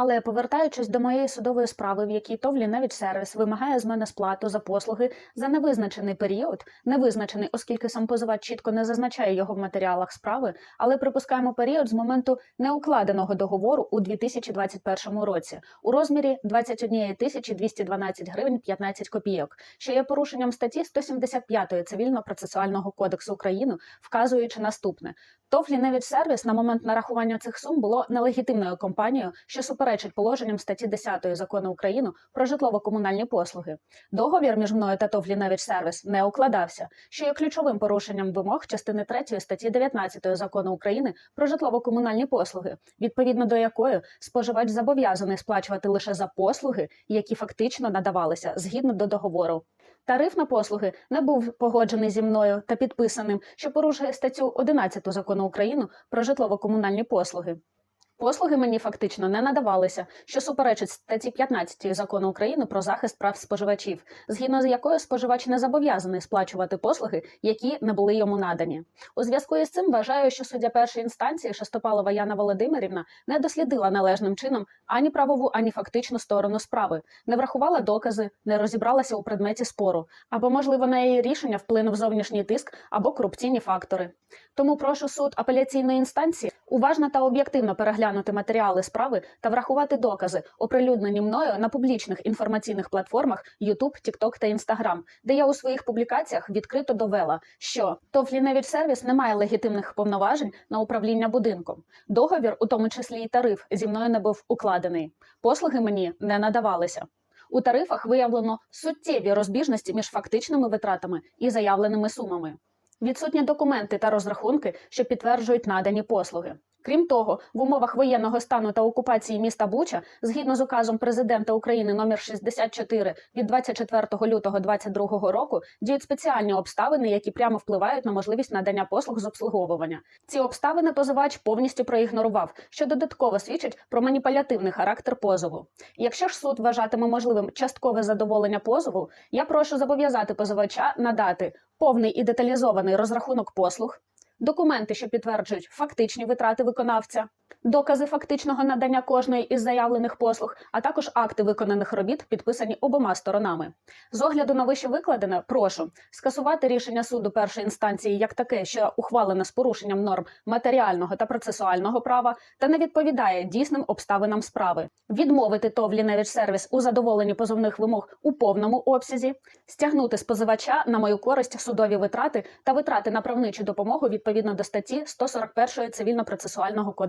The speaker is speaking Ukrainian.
Але повертаючись до моєї судової справи, в якій ТОВ «Ліневич сервіс вимагає з мене сплату за послуги за невизначений період, невизначений, оскільки сам позивач чітко не зазначає його в матеріалах справи, але припускаємо період з моменту неукладеного договору у 2021 році у розмірі 21 тисячі 212 гривень 15 копійок, що є порушенням статті 175 Цивільно-процесуального кодексу України, вказуючи наступне: ТОВ «Ліневич сервіс на момент нарахування цих сум було нелегітимною компанією, що суперечить положенням статті 10 закону України про житлово-комунальні послуги. Договір між мною та ТОВ «Ліневич сервіс не укладався, що є ключовим порушенням вимог частини 3 статті 19 закону України про житлово-комунальні послуги, відповідно до якої споживач зобов'язаний сплачувати лише за послуги, які фактично надавалися згідно до договору. Тариф на послуги не був погоджений зі мною та підписаним, що порушує статтю 11 закону України про житлово-комунальні послуги. Послуги мені фактично не надавалися, що суперечить статті 15 закону України про захист прав споживачів, згідно з якою споживач не зобов'язаний сплачувати послуги, які не були йому надані. У зв'язку із цим вважаю, що суддя першої інстанції Шестопалова Яна Володимирівна не дослідила належним чином ані правову, ані фактичну сторону справи, не врахувала докази, не розібралася у предметі спору, або, можливо, на її рішення вплинув зовнішній тиск або корупційні фактори. Тому прошу суд апеляційної інстанції уважно та об'єктивно переглянути матеріали справи та врахувати докази, оприлюднені мною на публічних інформаційних платформах YouTube, TikTok та Instagram, де я у своїх публікаціях відкрито довела, що ТОВ «Ліневич сервіс не має легітимних повноважень на управління будинком. Договір, у тому числі і тариф, зі мною не був укладений. Послуги мені не надавалися. У тарифах виявлено суттєві розбіжності між фактичними витратами і заявленими сумами. Відсутні документи та розрахунки, що підтверджують надані послуги. Крім того, в умовах воєнного стану та окупації міста Буча, згідно з указом президента України номер 64 від 24 лютого 2022 року, діють спеціальні обставини, які прямо впливають на можливість надання послуг з обслуговування. Ці обставини позивач повністю проігнорував, що додатково свідчить про маніпулятивний характер позову. Якщо ж суд вважатиме можливим часткове задоволення позову, я прошу зобов'язати позивача надати повний і деталізований розрахунок послуг, документи, що підтверджують фактичні витрати виконавця, докази фактичного надання кожної із заявлених послуг, а також акти виконаних робіт, підписані обома сторонами. З огляду на вище викладене, прошу скасувати рішення суду першої інстанції як таке, що ухвалене з порушенням норм матеріального та процесуального права та не відповідає дійсним обставинам справи, відмовити ТОВ «Ліневич сервіс у задоволенні позовних вимог у повному обсязі, стягнути з позивача на мою користь судові витрати та витрати на правничу допомогу відповідно до статті 141 цивільно-процесуального кодексу.